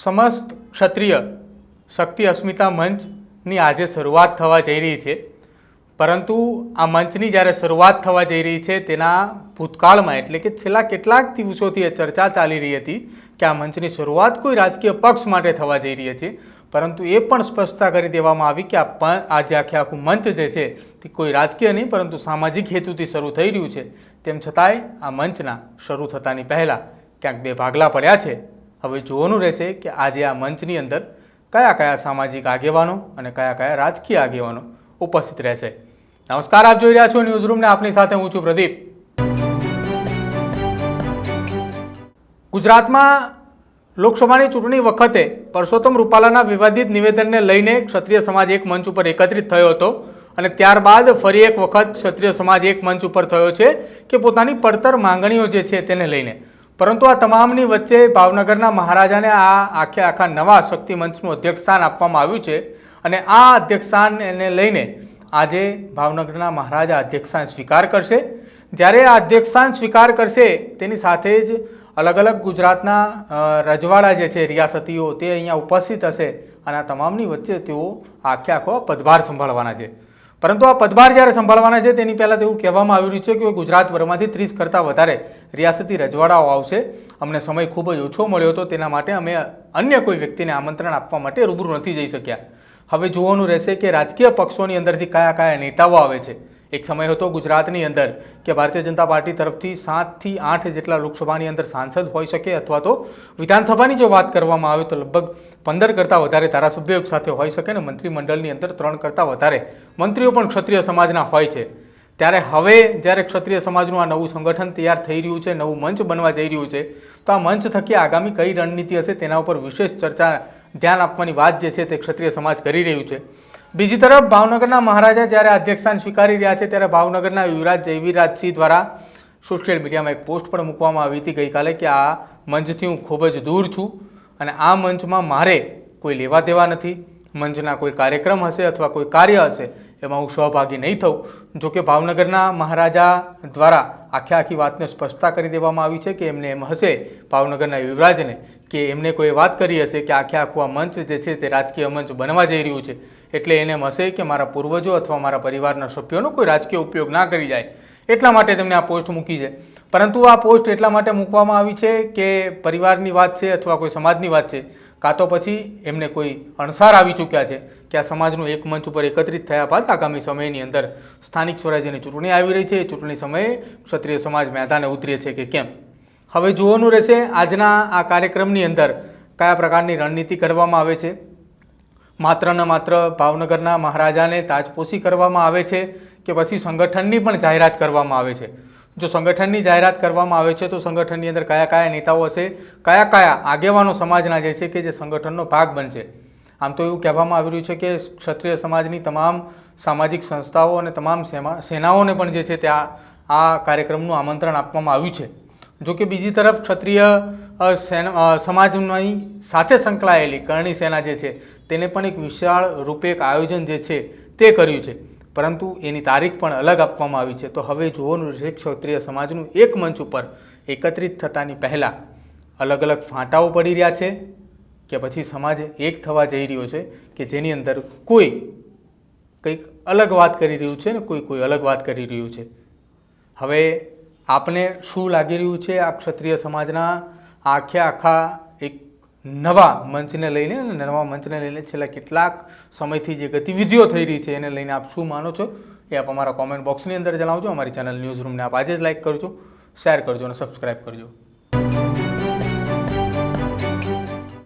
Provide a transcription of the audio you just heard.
સમસ્ત ક્ષત્રિય શક્તિ અસ્મિતા મંચની આજે શરૂઆત થવા જઈ રહી છે. પરંતુ આ મંચની જ્યારે શરૂઆત થવા જઈ રહી છે તેના ભૂતકાળમાં, એટલે કે છેલ્લા કેટલાક દિવસોથી એ ચર્ચા ચાલી રહી હતી કે આ મંચની શરૂઆત કોઈ રાજકીય પક્ષ માટે થવા જઈ રહી છે. પરંતુ એ પણ સ્પષ્ટતા કરી દેવામાં આવી કે આ આજે આખે આખું મંચ જે છે તે કોઈ રાજકીય નહીં, પરંતુ સામાજિક હેતુથી શરૂ થઈ રહ્યું છે. તેમ છતાંય આ મંચના શરૂ થતાની પહેલાં ક્યાંક બે ભાગલા પડ્યા છે. હવે જોવાનું રહેશે કે આજે આ મંચની અંદર કયા કયા સામાજિક આગેવાનો અને કયા કયા રાજકીય આગેવાનો ઉપસ્થિત રહેશે. નમસ્કાર, આપ જોઈ રહ્યા છો ન્યૂઝ રૂમને આપની સાથે હું છું પ્રદીપ. ગુજરાતમાં લોકસભાની ચૂંટણી વખતે પરસોત્તમ રૂપાલાના વિવાદિત નિવેદનને લઈને ક્ષત્રિય સમાજ એક મંચ ઉપર એકત્રિત થયો હતો અને ત્યારબાદ ફરી એક વખત ક્ષત્રિય સમાજ એક મંચ ઉપર થયો છે કે પોતાની પડતર માંગણીઓ જે છે તેને લઈને. પરંતુ આ તમામની વચ્ચે ભાવનગરના મહારાજાને આ આખે આખા નવા શક્તિ મંચનું અધ્યક્ષસ્થાન આપવામાં આવ્યું છે અને આ અધ્યક્ષસ્થાનને લઈને આજે ભાવનગરના મહારાજા અધ્યક્ષસ્થાન સ્વીકાર કરશે. જ્યારે આ અધ્યક્ષસ્થાન સ્વીકાર કરશે, તેની સાથે જ અલગ અલગ ગુજરાતના રજવાડા જે છે, રિયાસતીઓ તે અહીંયા ઉપસ્થિત હશે અને આ તમામની વચ્ચે તેઓ આખે આખો પદભાર સંભાળવાના છે. પરંતુ આ પદભાર જ્યારે સંભાળવાના છે, તેની પહેલાં તેવું કહેવામાં આવી રહ્યું છે કે ગુજરાતભરમાંથી ત્રીસ કરતાં વધારે રિયાસતી રજવાડાઓ આવશે. અમને સમય ખૂબ જ ઓછો મળ્યો હતો, તેના માટે અમે અન્ય કોઈ વ્યક્તિને આમંત્રણ આપવા માટે રૂબરૂ નથી જઈ શક્યા. હવે જોવાનું રહેશે કે રાજકીય પક્ષોની અંદરથી કયા કયા નેતાઓ આવે છે. એક સમય હતો ગુજરાતની અંદર કે ભારતીય જનતા પાર્ટી તરફથી સાતથી આઠ જેટલા લોકસભાની અંદર સાંસદ હોઈ શકે અથવા તો વિધાનસભાની જો વાત કરવામાં આવે તો લગભગ પંદર કરતાં વધારે ધારાસભ્યો સાથે હોઈ શકે ને મંત્રીમંડળની અંદર ત્રણ કરતાં વધારે મંત્રીઓ પણ ક્ષત્રિય સમાજના હોય છે. ત્યારે હવે જ્યારે ક્ષત્રિય સમાજનું આ નવું સંગઠન તૈયાર થઈ રહ્યું છે, નવું મંચ બનવા જઈ રહ્યું છે, તો આ મંચ થકી આગામી કઈ રણનીતિ હશે તેના ઉપર વિશેષ ચર્ચા, ધ્યાન આપવાની વાત જે છે તે ક્ષત્રિય સમાજ કરી રહ્યું છે. બીજી તરફ ભાવનગરના મહારાજા જ્યારે અધ્યક્ષસ્થાન સ્વીકારી રહ્યા છે ત્યારે ભાવનગરના યુવરાજ જયવીરરાજસિંહ દ્વારા સોશિયલ મીડિયામાં એક પોસ્ટ પણ મૂકવામાં આવી હતી ગઈકાલે કે આ મંચથી હું ખૂબ જ દૂર છું અને આ મંચમાં મારે કોઈ લેવા દેવા નથી, મંચના કોઈ કાર્યક્રમ હશે અથવા કોઈ કાર્ય હશે એમાં હું સહભાગી નહીં થઉં. જો કે ભાવનગરના મહારાજા દ્વારા આખે આખી વાતને સ્પષ્ટતા કરી દેવામાં આવી છે કે એમને એમ હશે ભાવનગરના યુવરાજને કે એમને કોઈ વાત કરી હશે કે આખે આખું આ મંચ જે છે તે રાજકીય મંચ બનવા જઈ રહ્યું છે. એટલે એને એમ હશે કે મારા પૂર્વજો અથવા મારા પરિવારના સભ્યોનો કોઈ રાજકીય ઉપયોગ ના કરી જાય. એટલા માટે તેમને આ પોસ્ટ મૂકી છે. પરંતુ આ પોસ્ટ એટલા માટે મૂકવામાં આવી છે કે પરિવારની વાત છે અથવા કોઈ સમાજની વાત છે. કાં તો પછી એમને કોઈ અણસાર આવી ચૂક્યા છે કે આ સમાજનું એક મંચ ઉપર એકત્રિત થયા બાદ આગામી સમયની અંદર સ્થાનિક સ્વરાજ્યની ચૂંટણી આવી રહી છે. ચૂંટણી સમયે ક્ષત્રિય સમાજ મેદાને ઉતરે છે કે કેમ? હવે જોવાનું રહેશે આજના આ કાર્યક્રમની અંદર કયા પ્રકારની રણનીતિ કરવામાં આવે છે. માત્ર ને માત્ર ભાવનગરના મહારાજાને તાજપોશી કરવામાં આવે છે કે પછી સંગઠનની પણ જાહેરાત કરવામાં આવે છે. જો સંગઠનની જાહેરાત કરવામાં આવે છે તો સંગઠનની અંદર કયા કયા નેતાઓ હશે, કયા કયા આગેવાનો સમાજના જે છે કે જે સંગઠનનો ભાગ બનશે. આમ તો એવું કહેવામાં આવી રહ્યું છે કે ક્ષત્રિય સમાજની તમામ સામાજિક સંસ્થાઓ અને તમામ સેનાઓને પણ જે છે તે આ કાર્યક્રમનું આમંત્રણ આપવામાં આવ્યું છે. જો કે બીજી તરફ ક્ષત્રિય સમાજની સાથે સંકળાયેલી કરણી સેના જે છે, તેને પણ એક વિશાળ રૂપે એક આયોજન જે છે, તે કર્યું છે. પરંતુ એની તારીખ પણ અલગ આપવામાં આવી છે. તો હવે જોવાનું રહેશે ક્ષત્રિય સમાજનું એક મંચ ઉપર એકત્રિત થતાની પહેલાં અલગ અલગ ફાંટાઓ પડી રહ્યા છે કે પછી સમાજ એક થવા જઈ રહ્યો છે કે જેની અંદર કોઈ કંઈક અલગ વાત કરી રહ્યું છે ને, કોઈ કોઈ અલગ વાત કરી રહ્યું છે. હવે આપને શું લાગી રહ્યું છે આ ક્ષત્રિય સમાજના આખે આખા એક નવા મંચને લઈને અને નવા મંચને લઈને છેલ્લા કેટલાક સમયથી જે ગતિવિધિઓ થઈ રહી છે એને લઈને આપ શું માનો છો એ આપ અમારા કોમેન્ટ બોક્સની અંદર જણાવજો. અમારી ચેનલ ન્યૂઝ રૂમને આપ આજે જ લાઈક કરજો શેર કરજો અને સબસ્ક્રાઈબ કરજો.